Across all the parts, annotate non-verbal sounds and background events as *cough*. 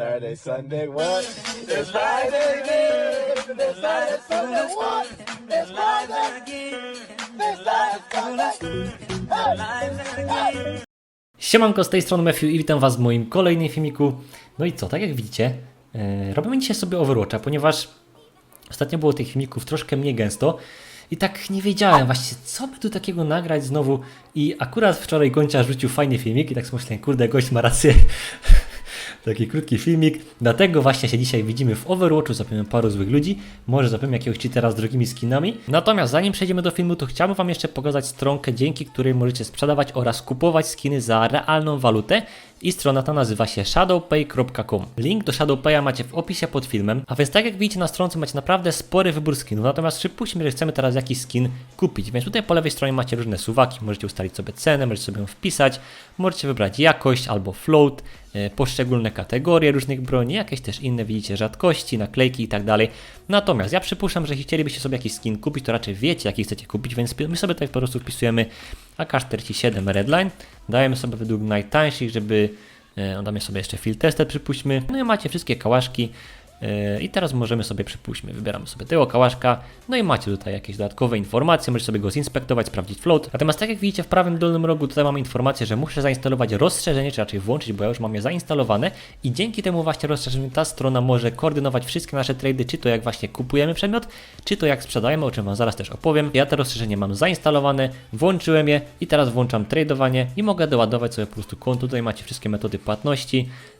Saturday, Sunday, what? Friday again. Friday, Sunday, what? Friday again. Friday, Sunday. Siemanko, z tej strony Matthew i witam Was w moim kolejnym filmiku. No i co, tak jak widzicie, e, robimy dzisiaj sobie Overwatcha, ponieważ ostatnio było tych filmików troszkę mniej gęsto i tak nie wiedziałem właśnie, co by tu takiego nagrać znowu i akurat wczoraj Goncia rzucił fajny filmik i tak sobie myślałem, kurde, gość ma rację. Taki krótki filmik, dlatego właśnie się dzisiaj widzimy w Overwatchu, zapiemy paru złych ludzi, może zapiemy jakiegoś cheatera z drogimi skinami. Natomiast zanim przejdziemy do filmu, to chciałbym Wam jeszcze pokazać stronkę, dzięki której możecie sprzedawać oraz kupować skiny za realną walutę i strona ta nazywa się shadowpay.com. Link do Shadowpaya macie w opisie pod filmem, a więc tak jak widzicie na stronce macie naprawdę spory wybór skinów, natomiast przypuśćmy, że chcemy teraz jakiś skin kupić, więc tutaj po lewej stronie macie różne suwaki, możecie ustalić sobie cenę, możecie sobie ją wpisać, możecie wybrać jakość albo float, e, poszczególne kategorie różnych broni, jakieś też inne widzicie rzadkości, naklejki i tak dalej. Natomiast ja przypuszczam, że jeśli chcielibyście sobie jakiś skin kupić, to raczej wiecie jaki chcecie kupić, więc my sobie tutaj po prostu wpisujemy AK-47 Redline, dajemy sobie według najtańszych, żeby e, no damy sobie jeszcze field tested przypuśćmy, no i macie wszystkie kałaszki i teraz możemy sobie przypuśćmy, wybieramy sobie tego kałaszka, no i macie tutaj jakieś dodatkowe informacje, możecie sobie go zinspektować, sprawdzić float. Natomiast tak jak widzicie w prawym dolnym rogu tutaj mamy informację, że muszę zainstalować rozszerzenie, czy raczej włączyć, bo ja już mam je zainstalowane i dzięki temu właśnie rozszerzeniu ta strona może koordynować wszystkie nasze trady, czy to jak właśnie kupujemy przedmiot, czy to jak sprzedajemy, o czym Wam zaraz też opowiem. Ja te rozszerzenie mam zainstalowane, włączyłem je i teraz włączam tradowanie i mogę doładować sobie po prostu konto. Tutaj macie wszystkie metody płatności, yy,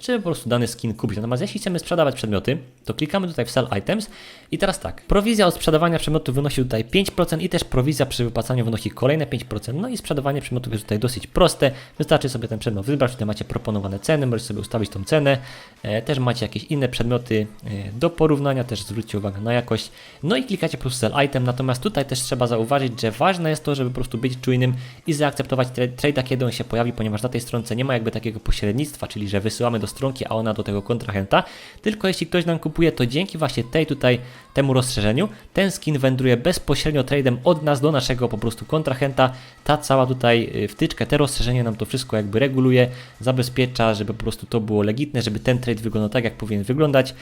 żeby po prostu dany skin kupić. Natomiast jeśli chcemy sprzedawać przedmioty, to klikamy tutaj w Sell Items i teraz tak, prowizja od sprzedawania przedmiotu wynosi tutaj 5% i też prowizja przy wypłacaniu wynosi kolejne 5%. No i sprzedawanie przedmiotów jest tutaj dosyć proste. Wystarczy sobie ten przedmiot wybrać, tutaj macie proponowane ceny, możecie sobie ustawić tą cenę. E, też macie jakieś inne przedmioty e, do porównania, też zwróćcie uwagę na jakość. No i klikacie po prostu Sell Item, natomiast tutaj też trzeba zauważyć, że ważne jest to, żeby po prostu być czujnym i zaakceptować tra- trade'a, kiedy on się pojawi, ponieważ na tej stronce nie ma jakby takiego pośrednictwa, czyli że wysyłamy do stronki, a ona do tego kontrahenta, tylko jeśli ktoś nam kupuje, to dzięki właśnie tej tutaj, temu rozszerzeniu, ten skin wędruje bezpośrednio trade'em od nas do naszego po prostu kontrahenta. Ta cała tutaj y, wtyczka, te rozszerzenie nam to wszystko jakby reguluje, zabezpiecza, żeby po prostu to było legitne, żeby ten trade wyglądał tak, jak powinien wyglądać.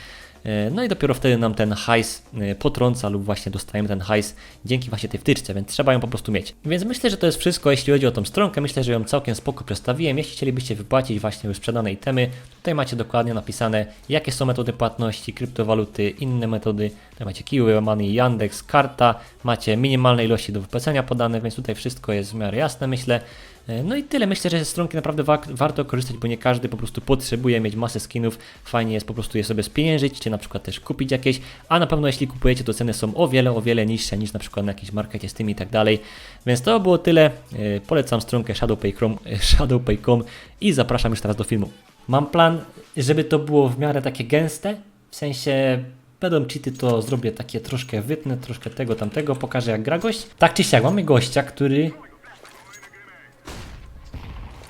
E, No i dopiero wtedy nam ten hajs e, potrąca lub właśnie dostajemy ten hajs dzięki właśnie tej wtyczce, więc trzeba ją po prostu mieć. Więc myślę, że to jest wszystko, jeśli chodzi o tą stronkę. Myślę, że ją całkiem spoko przedstawiłem. Jeśli chcielibyście wypłacić właśnie już sprzedane itemy, tutaj macie dokładnie napisane, jakie są metody płatności, kryptowaluty, inne metody. Tutaj macie Kiwi, Money, Yandex, karta, macie minimalne ilości do wypłacenia podane, więc tutaj wszystko jest w miarę jasne, myślę. E, No i tyle. Myślę, że ze stronki naprawdę wa- warto korzystać, bo nie każdy po prostu potrzebuje mieć masę skinów. Fajnie jest po prostu je sobie spieniężyć, czy na przykład też kupić jakieś, a na pewno jeśli kupujecie, to ceny są o wiele, o wiele niższe niż na przykład na jakimś markecie z tym i tak dalej. Więc to było tyle. E, Polecam stronkę shadowpay.com e, *laughs* i zapraszam już teraz do filmu. Mam plan, żeby to było w miarę takie gęste, w sensie będą cheaty, to zrobię takie troszkę wytnę, troszkę tego, tamtego, pokażę jak gra gość. Tak czy siak, mamy gościa, który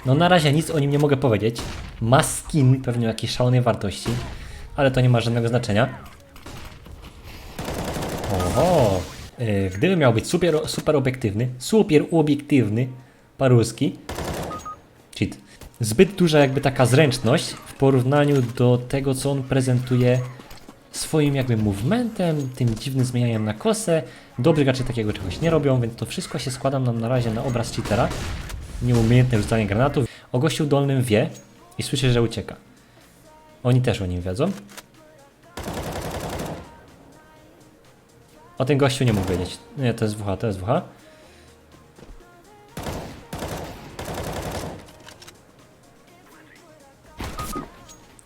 no na razie nic o nim nie mogę powiedzieć. Ma skin pewnie jakiejś szalonej wartości, ale to nie ma żadnego znaczenia. Oho, yy, gdyby miał być super, super obiektywny, super obiektywny, paruski, cheat. Zbyt duża jakby taka zręczność w porównaniu do tego, co on prezentuje swoim jakby movementem, tym dziwnym zmienianiem na kosę. Dobrzy gracze takiego czegoś nie robią, więc to wszystko się składa nam na razie na obraz cheatera nieumiejętne rzucanie granatów. O gościu dolnym wie i słyszy, że ucieka. Oni też o nim wiedzą. O tym gościu nie mógł wiedzieć. Nie, to jest WH, to jest WH.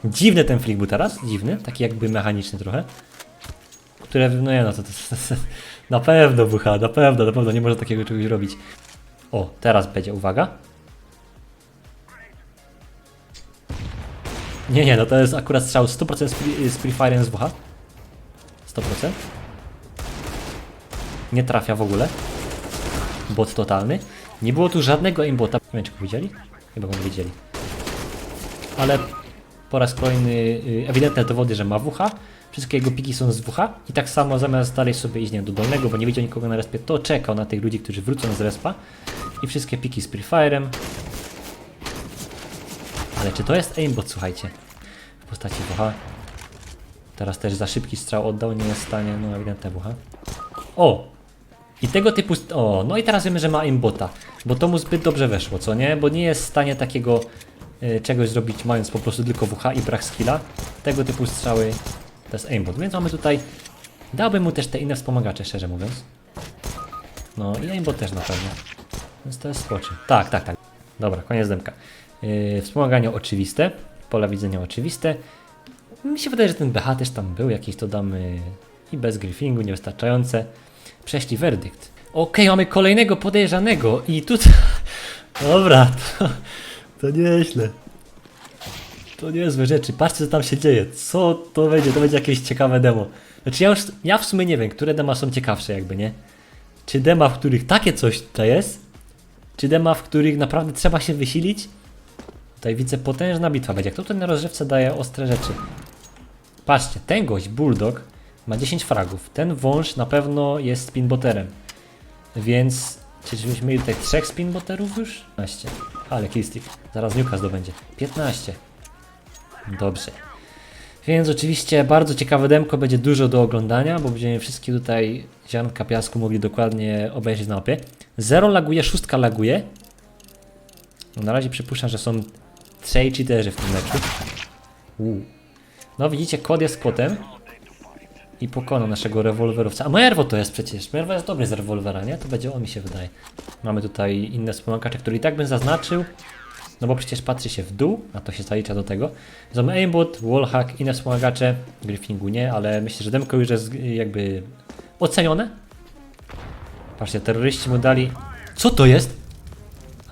Dziwny ten flick był teraz, dziwny, taki jakby mechaniczny trochę. Które, no nie no, to, to, to, to na pewno WH, na pewno, na pewno nie może takiego czegoś robić. O, teraz będzie, uwaga. Nie, nie, no to jest akurat strzał 100% z free- z WH. 100%. Nie trafia w ogóle. Bot totalny. Nie było tu żadnego aimbota. Nie wiem, czy go widzieli? Chyba go nie widzieli. Ale po raz kolejny y, ewidentne dowody, że ma WH. Wszystkie jego piki są z WH i tak samo zamiast dalej sobie iść nie do dolnego, bo nie widział nikogo na respie, to czekał na tych ludzi, którzy wrócą z respa i wszystkie piki z Free Fire'em. Ale czy to jest aimbot, słuchajcie? w postaci WH. Teraz też za szybki strzał oddał, nie jest w stanie, no ewidentnie WH. O! I tego typu. O, no i teraz wiemy, że ma aimbota. Bo to mu zbyt dobrze weszło, co nie? Bo nie jest w stanie takiego y, czegoś zrobić, mając po prostu tylko WH i brak skilla. Tego typu strzały to jest aimbot. Więc mamy tutaj. Dałbym mu też te inne wspomagacze, szczerze mówiąc. No i aimbot też na pewno. Więc to jest spoczy. Tak, tak, tak. Dobra, koniec demka. Yy, wspomaganie oczywiste. Pola widzenia oczywiste. Mi się wydaje, że ten BH też tam był jakiś, to damy i bez griffingu, niewystarczające. Prześli werdykt. Okej, mamy kolejnego podejrzanego i tutaj... *laughs* Dobra, to, to nieźle. To niezłe rzeczy. Patrzcie, co tam się dzieje. Co to będzie? To będzie jakieś ciekawe demo. Znaczy ja już, ja w sumie nie wiem, które dema są ciekawsze jakby, nie? Czy dema, w których takie coś tutaj jest? Czy dema, w których naprawdę trzeba się wysilić? Tutaj widzę potężna bitwa będzie. Kto tutaj na rozrzewce daje ostre rzeczy? Patrzcie, ten gość, Bulldog, ma 10 fragów. Ten wąż na pewno jest spinboterem. Więc czyżbyśmy mieli tutaj trzech spinboterów już? 15. Ale killstick. Zaraz niuka zdobędzie. 15. Dobrze. Więc oczywiście bardzo ciekawe demko, będzie dużo do oglądania, bo będziemy wszystkie tutaj ziarnka piasku mogli dokładnie obejrzeć na mapie. 0 laguje, 6 laguje. No na razie przypuszczam, że są trzej cheaterzy w tym meczu. Uu. No widzicie, kod jest kotem. I pokonał naszego rewolwerowca. A Merwo to jest przecież. Merwo jest dobry z rewolwera, nie? To będzie on mi się wydaje. Mamy tutaj inne wspomagacze, które i tak bym zaznaczył. No bo przecież patrzy się w dół, a to się zalicza do tego. Są aimbot, wallhack, inne wspomagacze. Griffingu nie, ale myślę, że demko już jest jakby ocenione. Patrzcie, terroryści mu dali... Co to jest?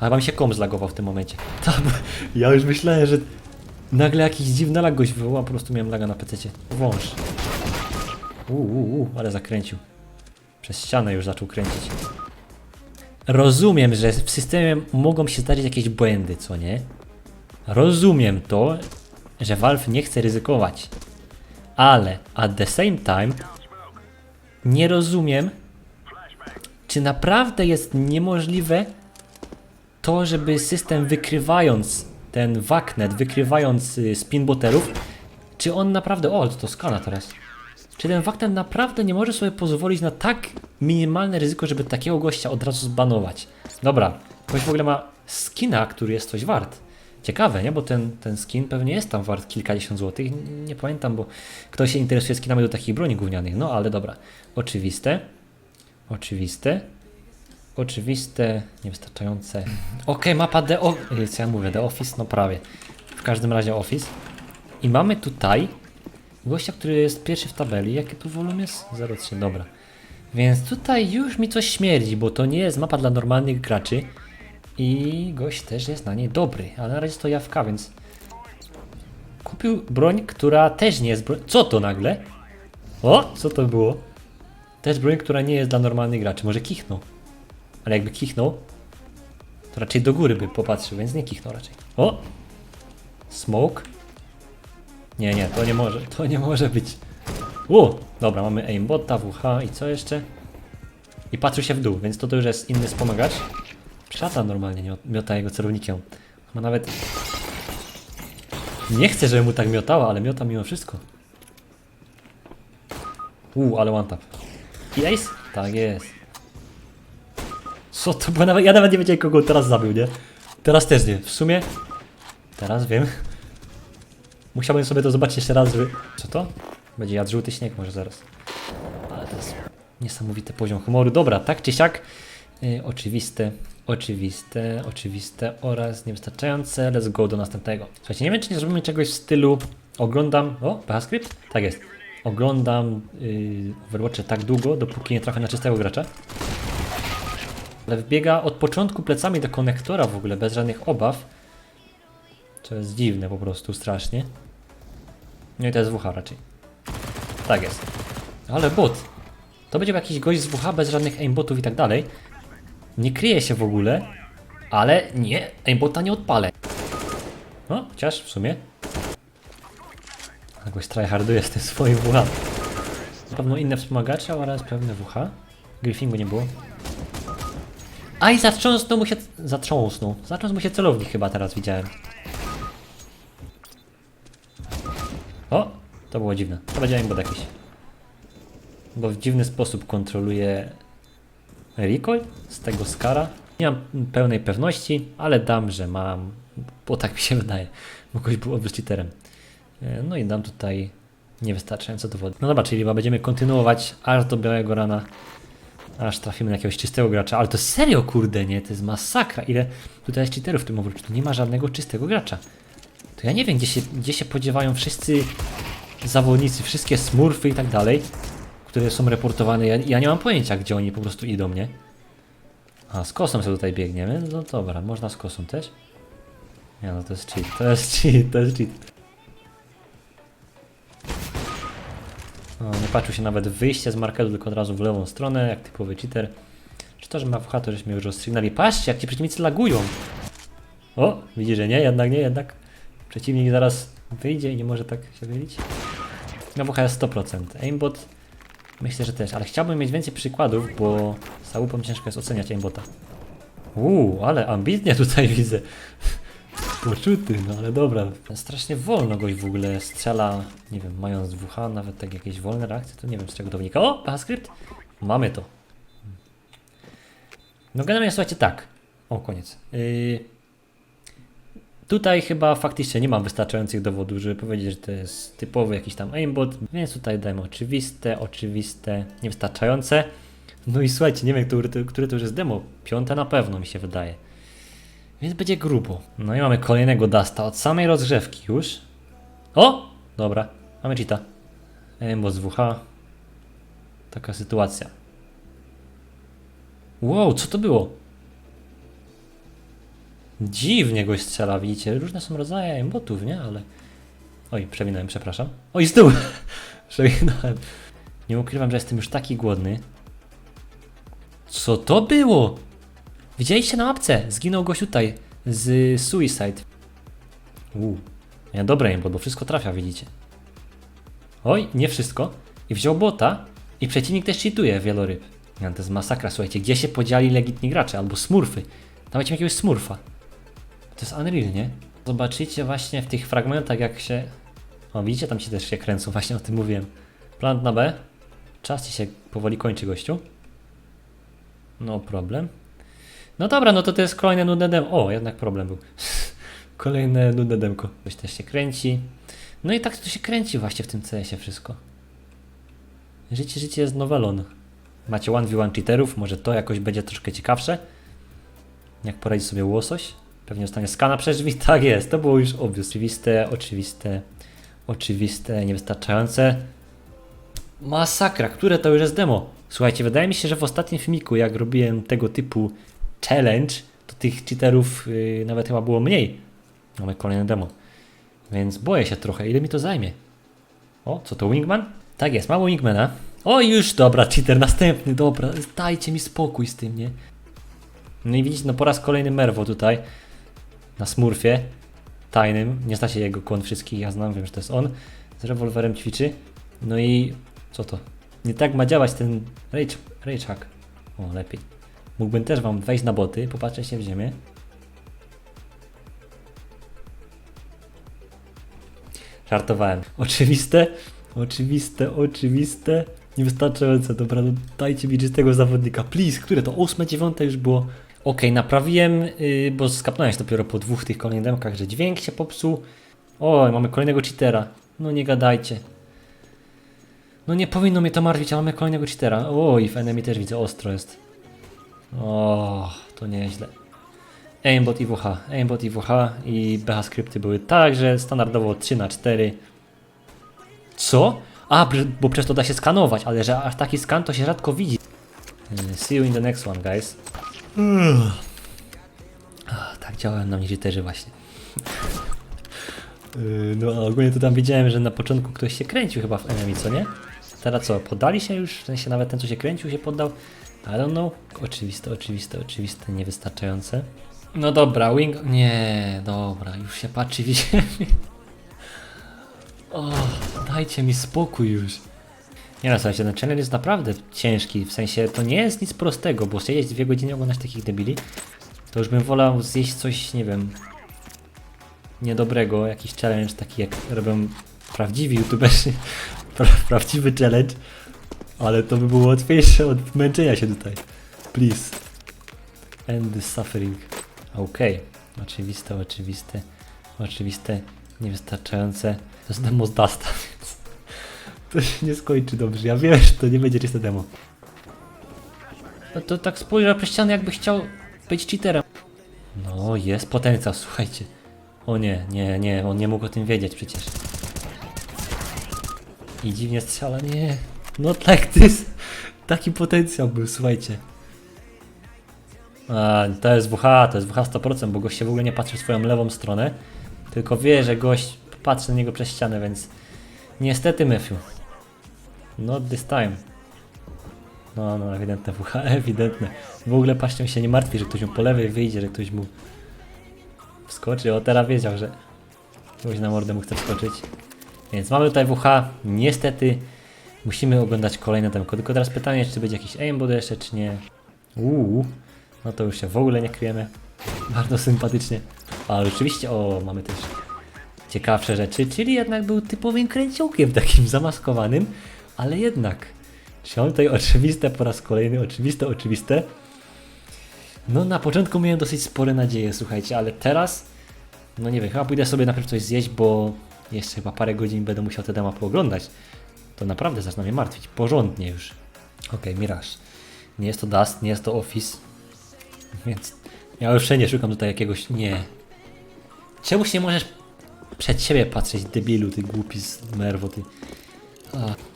A wam się kom zlagował w tym momencie. *laughs* Tam, ja już myślałem, że nagle jakiś dziwny lag goś wywoła, po prostu miałem laga na pececie. Wąż. Uuu, uu, uu, ale zakręcił. Przez ścianę już zaczął kręcić. Rozumiem, że w systemie mogą się zdarzyć jakieś błędy, co nie? Rozumiem to, że Valve nie chce ryzykować. Ale at the same time nie rozumiem, czy naprawdę jest niemożliwe to, żeby system wykrywając ten waknet, wykrywając y, spinboterów, czy on naprawdę. O, to skala teraz. Czy ten waknet naprawdę nie może sobie pozwolić na tak minimalne ryzyko, żeby takiego gościa od razu zbanować? Dobra, ktoś w ogóle ma skina, który jest coś wart. Ciekawe, nie? Bo ten, ten skin pewnie jest tam wart kilkadziesiąt złotych. Nie, pamiętam, bo ktoś się interesuje skinami do takich broni gównianych. No ale dobra. Oczywiste. Oczywiste. Oczywiste, niewystarczające. Okej, mapa The Office. Co ja mówię? The Office? No prawie. W każdym razie Office. I mamy tutaj gościa, który jest pierwszy w tabeli. Jaki tu wolum jest? 0,3, dobra. Więc tutaj już mi coś śmierdzi, bo to nie jest mapa dla normalnych graczy. I gość też jest na niej dobry, ale na razie to jawka, więc... Kupił broń, która też nie jest broń... Co to nagle? O, co to było? Też broń, która nie jest dla normalnych graczy. Może kichnął. Ale jakby kichnął, to raczej do góry by popatrzył, więc nie kichnął raczej. O! Smoke. Nie, nie, to nie może, to nie może być. U, dobra, mamy aimbota, WH i co jeszcze? I patrzył się w dół, więc to, to już jest inny wspomagacz. Przylata normalnie, nie miota jego celownikiem. Ma nawet... Nie chcę, żeby mu tak miotała, ale miota mimo wszystko. Uuu, ale one tap. I ace? Tak jest. Co to było? Nawet, ja nawet nie wiedziałem kogo teraz zabił, nie? Teraz też nie. W sumie... Teraz wiem. Musiałbym sobie to zobaczyć jeszcze raz, żeby... Co to? Będzie jadł żółty śnieg może zaraz. Ale to jest niesamowity poziom humoru. Dobra, tak czy siak. Y, oczywiste, oczywiste, oczywiste oraz niewystarczające. Let's go do następnego. Słuchajcie, nie wiem czy nie zrobimy czegoś w stylu oglądam... O, PHScript? Tak jest. Oglądam yy, tak długo, dopóki nie trafię na czystego gracza. Ale wbiega od początku plecami do konektora w ogóle, bez żadnych obaw. Co jest dziwne po prostu, strasznie. No i to jest WH raczej. Tak jest. Ale bot. To będzie jakiś gość z WH bez żadnych aimbotów i tak dalej. Nie kryje się w ogóle. Ale nie, aimbota nie odpalę. No, chociaż w sumie. Jakoś tryharduje z tym swoim WH. Na pewno inne wspomagacze oraz pewne WH. Griffingu nie było. A i zatrząsnął mu się. Zatrząsnął. Zatrząsnął mu się celownik chyba teraz widziałem. O, to było dziwne. To będzie aimbot jakiś. Bo w dziwny sposób kontroluje recoil z tego skara. Nie mam pełnej pewności, ale dam, że mam, bo tak mi się wydaje. Mogłoś było być cheaterem. E, No i dam tutaj niewystarczająco dowodów. No dobra, czyli chyba będziemy kontynuować aż do białego rana, aż trafimy na jakiegoś czystego gracza. Ale to serio, kurde, nie? To jest masakra. Ile tutaj jest cheaterów w tym Overwatchu? Tu nie ma żadnego czystego gracza. To ja nie wiem, gdzie się, gdzie się podziewają wszyscy zawodnicy, wszystkie smurfy i tak dalej, które są reportowane. Ja, ja nie mam pojęcia, gdzie oni po prostu idą, nie? A, z kosą sobie tutaj biegniemy? No dobra, można z kosą też? Nie no, to jest cheat, to jest cheat, to jest cheat. O, nie patrzył się nawet w wyjście z marketu, tylko od razu w lewą stronę, jak typowy cheater. Czy to, że ma WH, to żeśmy już rozstrzygnęli. Patrzcie, jak ci przeciwnicy lagują. O, widzi, że nie, jednak nie, jednak. Przeciwnik zaraz wyjdzie i nie może tak się wylić. No WH jest 100%. Aimbot myślę, że też, ale chciałbym mieć więcej przykładów, bo z łupą ciężko jest oceniać aimbota. Uuu, ale ambitnie tutaj *laughs* widzę. Poczuty, no ale dobra. Strasznie wolno goś w ogóle strzela, nie wiem, mając WH, nawet tak jakieś wolne reakcje, to nie wiem z czego to wynika. O, PHScript! Mamy to. No generalnie słuchajcie, tak. O, koniec. Yy, Tutaj chyba faktycznie nie mam wystarczających dowodów, żeby powiedzieć, że to jest typowy jakiś tam aimbot, więc tutaj dajmy oczywiste, oczywiste, niewystarczające. No i słuchajcie, nie wiem, który, które to już jest demo. Piąte na pewno mi się wydaje. Więc będzie grubo. No i mamy kolejnego Dasta od samej rozgrzewki już. O! Dobra, mamy cheata. Aimbot z WH. Taka sytuacja. Wow, co to było? Dziwnie goś strzela, widzicie? Różne są rodzaje aimbotów, nie? Ale... Oj, przewinąłem, przepraszam. Oj, stół! *laughs* przewinąłem. Nie ukrywam, że jestem już taki głodny. Co to było? Widzieliście na mapce? Zginął gość tutaj z Suicide. Uuu. Ja dobre aimbot, bo wszystko trafia, widzicie. Oj, nie wszystko. I wziął bota i przeciwnik też cheatuje wieloryb. Ja, to jest masakra, słuchajcie. Gdzie się podzieli legitni gracze albo smurfy? Dawajcie mi jakiegoś smurfa. To jest Unreal, nie? Zobaczycie właśnie w tych fragmentach, jak się. O, widzicie, tam się też się kręcą, *laughs* właśnie o tym mówiłem. Plant na B. Czas ci się powoli kończy, gościu. No problem. No dobra, no to to jest kolejne nudne dem. O, jednak problem był. *laughs* Kolejne nudne demko. Ktoś też się kręci. No i tak to się kręci właśnie w tym CS-ie wszystko. Życie, życie jest nowelon. Macie 1v1 cheaterów, może to jakoś będzie troszkę ciekawsze. Jak poradzi sobie łosoś? Pewnie zostanie skana przez drzwi. Tak jest, to było już obvious. Oczywiste, oczywiste, oczywiste, niewystarczające. Masakra, które to już jest demo? Słuchajcie, wydaje mi się, że w ostatnim filmiku, jak robiłem tego typu challenge, to tych cheaterów yy, nawet chyba było mniej. Mamy kolejne demo. Więc boję się trochę, ile mi to zajmie. O, co to Wingman? Tak jest, mało Wingmana. O, już, dobra, cheater, następny, dobra, dajcie mi spokój z tym, nie? No i widzicie, no po raz kolejny Merwo tutaj, na smurfie, tajnym, nie znacie jego kłon wszystkich, ja znam, wiem, że to jest on, z rewolwerem ćwiczy, no i co to? Nie tak ma działać ten rage, rage hack. O, lepiej. Mógłbym też wam wejść na boty, popatrzeć się w ziemię. Żartowałem. Oczywiste, oczywiste, oczywiste. Niewystarczające, dobra, no dajcie mi czystego zawodnika, please, które to? Ósme, dziewiąte już było. Okej, naprawiłem, yy, bo skapnąłem się dopiero po dwóch tych kolejnych demkach, że dźwięk się popsuł. Oj, mamy kolejnego cheatera. No nie gadajcie. No nie powinno mnie to martwić, ale mamy kolejnego cheatera. Oj, w enemy też widzę, ostro jest. O, to nieźle. Aimbot i WH, aimbot i WH i BH skrypty były także standardowo 3 na 4 Co? A, bo przecież to da się skanować, ale że aż taki skan to się rzadko widzi. Yy, See you in the next one, guys. Ah, tak działałem na mnie cheaterzy właśnie. Yy, No, a ogólnie to tam widziałem, że na początku ktoś się kręcił chyba w enemy, co nie? Teraz co, poddali się już? W sensie nawet ten, co się kręcił, się poddał? I don't know. Oczywiste, oczywiste, oczywiste, niewystarczające. No dobra, wing... Nie, dobra, już się patrzy w ziemię. O, dajcie mi spokój już. Nie no, słuchajcie, ten channel jest naprawdę ciężki, w sensie to nie jest nic prostego, bo siedzieć dwie godziny oglądać takich debili, to już bym wolał zjeść coś, nie wiem, niedobrego, jakiś challenge taki jak robią prawdziwi youtuberzy, *laughs* pra, prawdziwy challenge, ale to by było łatwiejsze od męczenia się tutaj. Please. End the suffering. Okej. Oczywiste, oczywiste, oczywiste, niewystarczające. To jest to się nie skończy dobrze. Ja wiem, że to nie będzie czyste demo. No to tak spojrzał przez ścianę, jakby chciał być cheaterem. No, jest potencjał, słuchajcie. O nie, nie, nie, on nie mógł o tym wiedzieć przecież. I dziwnie strzela, nie. No tak, to jest taki potencjał był, słuchajcie. A, to jest WH, to jest WH 100%, bo gość się w ogóle nie patrzy w swoją lewą stronę, tylko wie, że gość patrzy na niego przez ścianę, więc niestety Matthew. Not this time. No, no, ewidentne WH, *laughs* ewidentne. W ogóle paścią się nie martwi, że ktoś mu po lewej wyjdzie, że ktoś mu wskoczy. O, teraz wiedział, że ktoś na mordę mu chce wskoczyć. Więc mamy tutaj WH. Niestety musimy oglądać kolejne temko. Tylko teraz pytanie, czy będzie jakiś aimbot jeszcze, czy nie. Uuu, no to już się w ogóle nie kryjemy. Bardzo sympatycznie. Ale oczywiście, o, mamy też ciekawsze rzeczy, czyli jednak był typowym kręciołkiem takim zamaskowanym, ale jednak. On tutaj oczywiste po raz kolejny, oczywiste, oczywiste. No na początku miałem dosyć spore nadzieje, słuchajcie, ale teraz, no nie wiem, chyba pójdę sobie najpierw coś zjeść, bo jeszcze chyba parę godzin będę musiał te dema pooglądać. To naprawdę zaczyna mnie martwić, porządnie już. Okej, Mirage. Nie jest to Dust, nie jest to Office, więc ja już wszędzie szukam tutaj jakiegoś, nie. Czemu się nie możesz przed siebie patrzeć, debilu, ty głupi z nerwo, ty. A.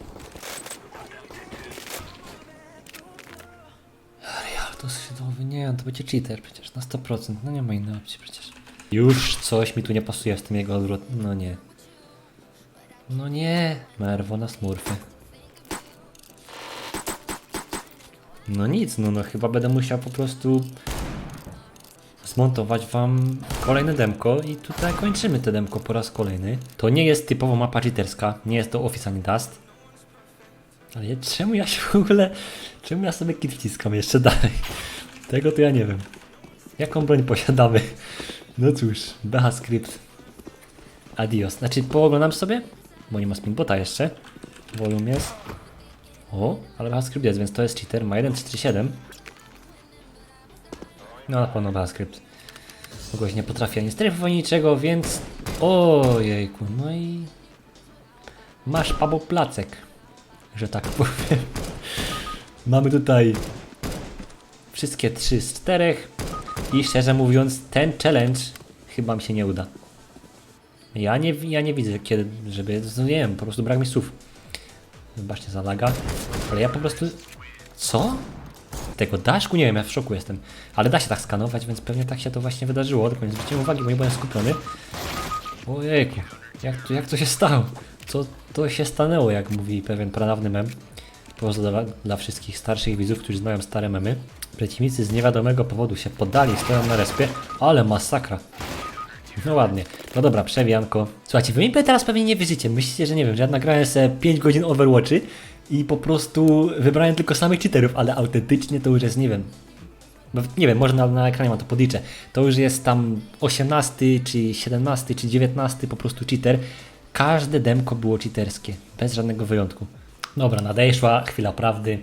Real to skrzydłowy, nie, on to będzie cheater przecież, na 100%, no nie ma innej opcji przecież. Już coś mi tu nie pasuje w tym jego odwrot, no nie. No nie, Merwo na smurfy. No nic, no, no chyba będę musiał po prostu zmontować wam kolejne demko i tutaj kończymy te demko po raz kolejny. To nie jest typowo mapa cheaterska, nie jest to Office ani Dust. Ale czemu ja się w ogóle, czemu ja sobie kit wciskam jeszcze dalej? Tego to ja nie wiem. Jaką broń posiadamy? No cóż, BH Script. Adios. Znaczy pooglądam sobie, bo nie ma spinbota jeszcze. Volume jest. O, ale BH Script jest, więc to jest cheater. Ma 1.47. No na pewno BaskScript. Kogoś nie potrafi ani strefy, niczego, więc... Ojejku, no i... Masz Pabo placek, że tak powiem. Mamy tutaj wszystkie trzy z czterech i szczerze mówiąc ten challenge chyba mi się nie uda. Ja nie, ja nie widzę kiedy, żeby, no nie wiem, po prostu brak mi słów. Wybaczcie za laga, ale ja po prostu... Co? tego daszku? Nie wiem, ja w szoku jestem. Ale da się tak skanować, więc pewnie tak się to właśnie wydarzyło. Tylko nie zwróciłem uwagi, bo nie byłem skupiony. Ojejku, jak to, jak to się stało? Co to się stanęło, jak mówi pewien pranawny mem. Pozdro dla, dla wszystkich starszych widzów, którzy znają stare memy. Przeciwnicy z niewiadomego powodu się poddali, stoją na respie, ale masakra. No ładnie. No dobra, przewijanko. Słuchajcie, wy mi teraz pewnie nie wierzycie. Myślicie, że nie wiem, że ja nagrałem sobie 5 godzin Overwatchy i po prostu wybrałem tylko samych cheaterów, ale autentycznie to już jest, nie wiem. Nie wiem, może na, na ekranie ma to podliczę. To już jest tam 18, czy 17, czy 19 po prostu cheater. Każde demko było cheaterskie, bez żadnego wyjątku. Dobra, nadejszła chwila prawdy.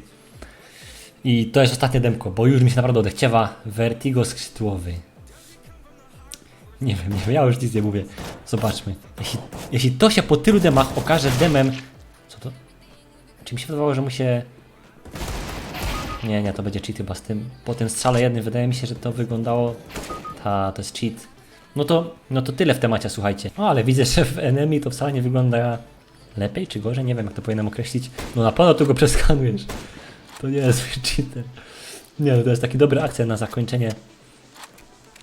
I to jest ostatnie demko, bo już mi się naprawdę odechciewa. Vertigo skrzydłowy. Nie wiem, nie wiem, ja już nic nie mówię. Zobaczmy. Jeśli, jeśli to się po tylu demach okaże demem... Co to? Czy mi się wydawało, że mu się... Nie, nie, to będzie cheat chyba z tym. Po tym strzale jednym wydaje mi się, że to wyglądało... Ta, to jest cheat. No to, no to tyle w temacie, słuchajcie. O, ale widzę, że w enemy to wcale nie wygląda lepiej czy gorzej, nie wiem jak to powinienem określić. No na pewno tu go przeskanujesz. To nie jest *laughs* cheater. Nie, no to jest taki dobry akcent na zakończenie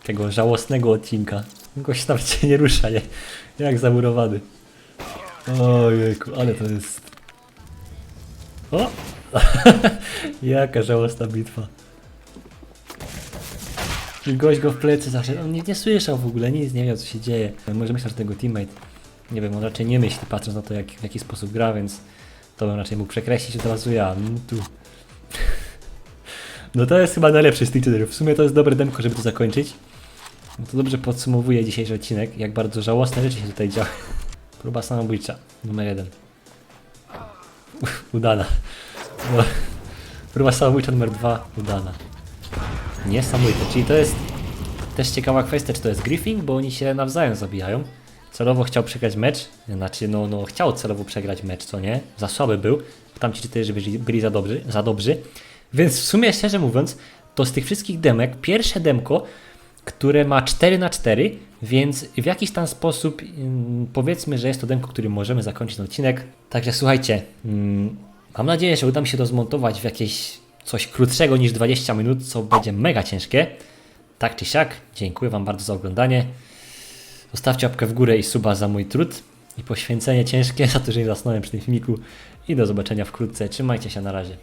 tego żałosnego odcinka. Gość nawet się nie rusza, nie? Jak zamurowany. Ojejku, ale to jest... O! *laughs* Jaka żałosna bitwa. Gość go w plecy zaszedł. On nie, nie słyszał w ogóle, nic nie wiedział co się dzieje. Może myślał, że tego teammate. Nie wiem, on raczej nie myśli, patrząc na to, jak, w jaki sposób gra, więc to bym raczej mógł przekreślić od razu ja. No, tu. *laughs* No to jest chyba najlepszy z tych. W sumie to jest dobre demko, żeby to zakończyć. No to dobrze podsumowuje dzisiejszy odcinek, jak bardzo żałosne rzeczy się tutaj działy. *laughs* Próba samobójcza, numer jeden. Udana. *laughs* Próba samobójcza numer dwa, udana. Niesamowite, czyli to jest też ciekawa kwestia, czy to jest griefing, bo oni się nawzajem zabijają. Celowo chciał przegrać mecz, znaczy no, no chciał celowo przegrać mecz, co nie? Za słaby był, tamci czyterzy byli, byli za, dobrzy, za dobrzy. Więc w sumie, szczerze mówiąc, to z tych wszystkich demek, pierwsze demko, które ma 4 na 4 więc w jakiś tam sposób ym, powiedzmy, że jest to demko, którym możemy zakończyć ten odcinek. Także słuchajcie, ym, mam nadzieję, że uda mi się to zmontować w jakieś coś krótszego niż 20 minut, co będzie mega ciężkie. Tak czy siak, dziękuję Wam bardzo za oglądanie. Zostawcie łapkę w górę i suba za mój trud i poświęcenie ciężkie *laughs* za to, że nie zasnąłem przy tym filmiku. I do zobaczenia wkrótce. Trzymajcie się, na razie.